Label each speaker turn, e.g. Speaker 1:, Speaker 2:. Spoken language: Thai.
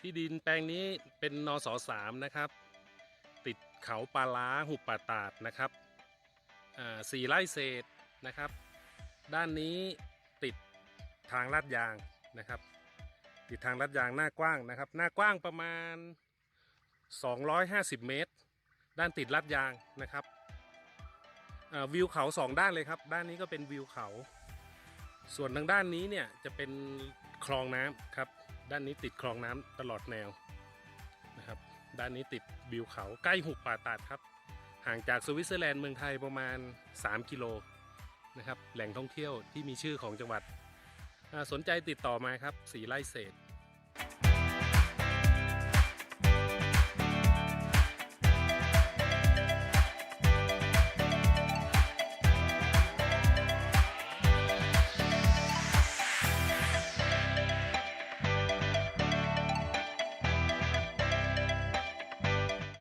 Speaker 1: ที่ดินแปลงนี้เป็นนสสามนะครับ ติดเขาปลาล้าหุบป่าตาดนะครับสี่ไร่เศษนะครับ ด้านนี้ติดทางลาดยางนะครับ ติดทางลาดยางหน้ากว้างนะครับ หน้ากว้างประมาณ 250 เมตร ด้านติดลาดยางนะครับวิวเขาสองด้านเลยครับ ด้านนี้ก็เป็นวิวเขา ส่วนทางด้านนี้เนี่ยจะเป็นคลองน้ำครับ ด้านนี้ติดคลองน้ำตลอดแนวนะครับ ด้านนี้ติดวิวเขาใกล้หุบป่าตาดครับ ห่างจากสวิตเซอร์แลนด์เมืองไทยประมาณ 3 กิโลนะครับ แหล่งท่องเที่ยวที่มีชื่อของจังหวัด สนใจติดต่อมาครับสีไร่เศษ